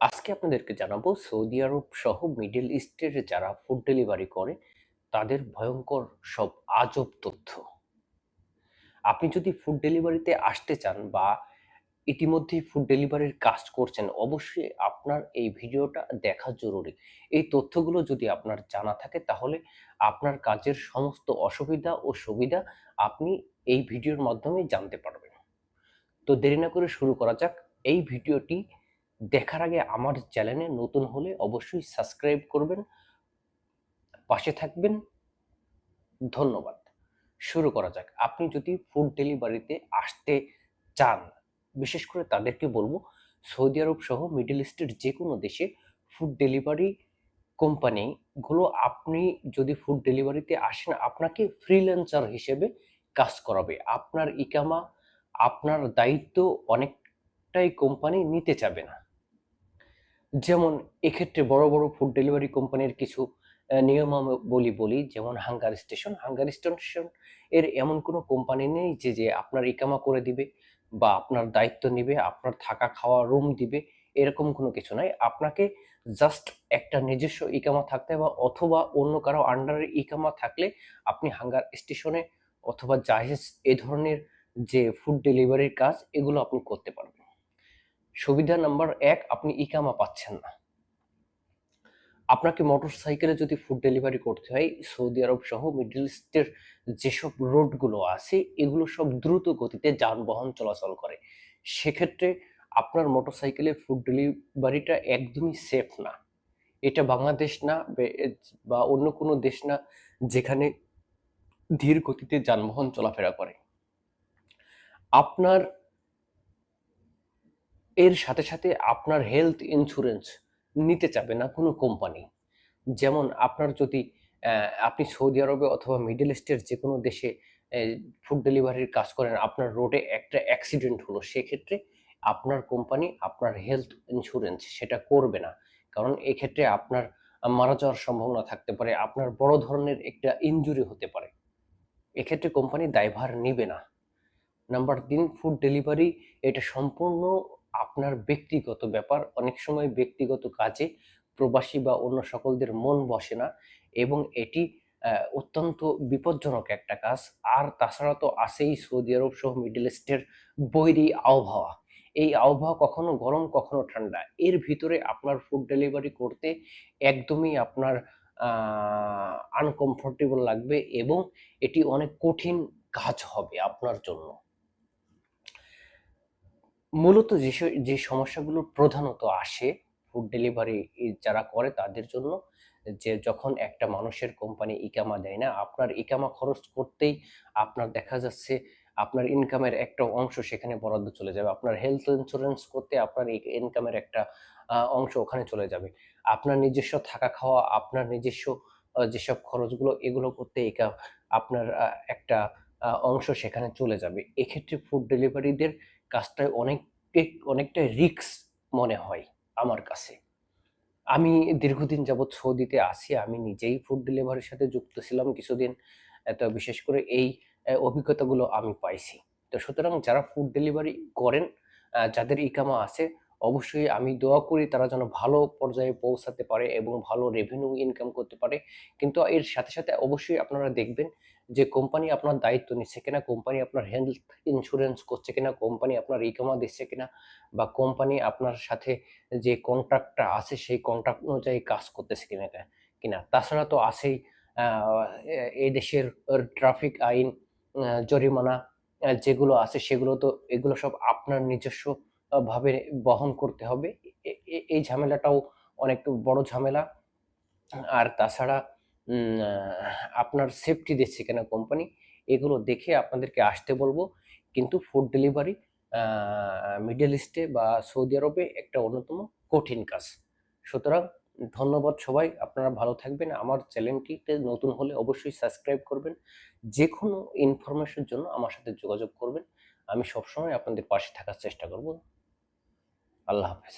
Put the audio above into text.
আজকে আপনাদেরকে জানাব সৌদি আরব সহ মিডল ইস্টের যারা ফুড ডেলিভারি করে, তাদের ভয়ঙ্কর সব আজব তথ্য। আপনি যদি ফুড ডেলিভারিতে আসতে চান বা ইতিমধ্যেই ফুড ডেলিভারির কাজ করছেন, অবশ্যই আপনার এই ভিডিওটা দেখা জরুরি। এই তথ্যগুলো যদি আপনার জানা থাকে, তাহলে আপনার কাজের সমস্ত অসুবিধা ও সুবিধা আপনি এই ভিডিওর মাধ্যমে জানতে পারবেন। তো দেরি না করে শুরু করা যাক। এই ভিডিওটি দেখার আগে আমার চ্যানেলে নতুন হলে অবশ্যই সাবস্ক্রাইব করবেন, পাশে থাকবেন। ধন্যবাদ। শুরু করা যাক। আপনি যদি ফুড ডেলিভারিতে আসতে চান, বিশেষ করে তাদেরকে বলব, সৌদি আরব সহ মিডল ইস্টের যে কোনো দেশে ফুড ডেলিভারি কোম্পানিগুলো আপনি যদি ফুড ডেলিভারিতে আসেন, আপনাকে ফ্রিল্যান্সার হিসেবে কাজ করাবে। আপনার ইকামা, আপনার দায়িত্ব অনেকটাই কোম্পানি নিতে চাবে না। যেমন এক্ষেত্রে বড় বড় ফুড ডেলিভারি কোম্পানির কিছু নিয়মাবলী বলি, যেমন হাঙ্গার স্টেশন হাঙ্গার স্টেশনের এমন কোনো কোম্পানি নেই যে যে আপনার ইকামা করে দিবে বা আপনার দায়িত্ব নিবে, আপনার থাকা খাওয়া রুম দিবে, এরকম কোনো কিছু নাই। আপনাকে জাস্ট একটা নিজস্ব ইকামা থাকতে বা অথবা অন্য কারও আন্ডারে ইকামা থাকলে আপনি হাঙ্গার স্টেশনে অথবা জাহেজ এ ধরনের যে ফুড ডেলিভারির কাজ, এগুলো আপনি করতে পারবেন। সুবিধা নাম্বার এক, আপনি ইকামা পাচ্ছেন না। আপনাকে মোটর সাইকেলে যদি ফুড ডেলিভারি করতে হয়, সৌদি আরব সহ মিডল ইস্টের যেসব রোডগুলো আছে, এগুলো সব দ্রুত গতিতে যানবাহন চলাচল করে। সেক্ষেত্রে আপনার মোটর সাইকেলে ফুড ডেলিভারিটা একদমই সেফ না। এটা বাংলাদেশ না বা অন্য কোনো দেশ না, যেখানে ধীর গতিতে যানবাহন চলাফেরা করে। আপনার এর সাথে সাথে আপনার হেলথ ইন্স্যুরেন্স নিতে চাবে না কোনো কোম্পানি যেমন আপনার যদি আপনি সৌদি আরবে অথবা মিডল ইস্টের যে কোনো দেশে ফুড ডেলিভারির কাজ করেন, আপনার রোডে একটা অ্যাক্সিডেন্ট হলো, সেক্ষেত্রে আপনার কোম্পানি আপনার হেলথ ইন্স্যুরেন্স সেটা করবে না। কারণ এক্ষেত্রে আপনার মারা যাওয়ার সম্ভাবনা থাকতে পারে, আপনার বড় ধরনের একটা ইঞ্জুরি হতে পারে। এক্ষেত্রে কোম্পানি দায়ভার নিবে না। নাম্বার তিন ফুড ডেলিভারি এটা সম্পূর্ণ আপনার ব্যক্তিগত ব্যাপার, অনেক সময় ব্যক্তিগত কাজে প্রবাসী বা অন্য সকলদের মন বসে না এবং এটি অত্যন্ত বিপজ্জনক একটা কাজ। আর তাছাড়া তো আছেই সৌদি আরব সহ মিডল ইস্টের বৈরী আবহাওয়া। এই আবহাওয়া কখনো গরম, কখনো ঠান্ডা। এর ভিতরে আপনার ফুড ডেলিভারি করতে একদমই আপনার আনকমফোর্টেবল লাগবে এবং এটি অনেক কঠিন কাজ হবে আপনার জন্য। মূলত যে যে সমস্যাগুলো প্রধানত আসে ফুড ডেলিভারি যারা করে তাদের জন্য, যে যখন একটা মানুষের কোম্পানি ইকামা দেয় না, আপনার ইকামা খরচ করতেই আপনার দেখা যাচ্ছে আপনার ইনকামের একটা অংশ সেখানে বরাদ্দ চলে যাবে। আপনার হেলথ ইন্স্যুরেন্স করতে আপনার ইনকামের একটা অংশ ওখানে চলে যাবে। আপনার নিজস্ব থাকা খাওয়া, আপনার নিজস্ব যেসব খরচগুলো এগুলো করতে আপনার একটা অংশ সেখানে চলে যাবে। এক্ষেত্রে ফুড ডেলিভারিদের কাজটায় অনেক অনেকটা রিক্স মনে হয় আমার কাছে। আমি দীর্ঘদিন যাবৎ সৌদিতে আছি, আমি নিজেই ফুড ডেলিভারির সাথে যুক্ত ছিলাম কিছুদিন তো বিশেষ করে এই অভিজ্ঞতাগুলো আমি পাইছি। তো সুতরাং যারা ফুড ডেলিভারি করেন যাদের ইকামা আছে অবশ্যই আমি দোয়া করি তারা যেন ভালো পর্যায়ে পৌঁছাতে পারে এবং ভালো রেভিনিউ ইনকাম করতে পারে। কিন্তু এর সাথে সাথে অবশ্যই আপনারা দেখবেন যে কোম্পানি আপনার দায়িত্ব নিচ্ছে কিনা কোম্পানি আপনার হেলথ ইন্স্যুরেন্স করছে কিনা কোম্পানি আপনার ইকমা দিচ্ছে কিনা বা কোম্পানি আপনার সাথে যে কন্ট্রাক্টটা আছে সেই কন্ট্রাক্ট অনুযায়ী কাজ করতেছে কিনা কিনা। তাছাড়া তো আছেই এই দেশের ট্রাফিক আইন জরিমানা যেগুলো আছে সেগুলো তো, এগুলো সব আপনার নিজস্ব ভাবে বহন করতে হবে। এই ঝামেলাটাও অনেক বড় ঝামেলা। আর তাছাড়া আপনার সেফটি দিচ্ছে কেন কোম্পানি এগুলো দেখে আপনাদেরকে আসতে বলব। কিন্তু ফুড ডেলিভারি মিডল ইস্টে বা সৌদি আরবে একটা অন্যতম কঠিন কাজ। সুতরাং ধন্যবাদ সবাই, আপনারা ভালো থাকবেন। আমার চ্যানেলটিতে নতুন হলে অবশ্যই সাবস্ক্রাইব করবেন। যে কোনো ইনফরমেশনের জন্য আমার সাথে যোগাযোগ করবেন। আমি সবসময় আপনাদের পাশে থাকার চেষ্টা করব। আল্লাহ হাফেজ।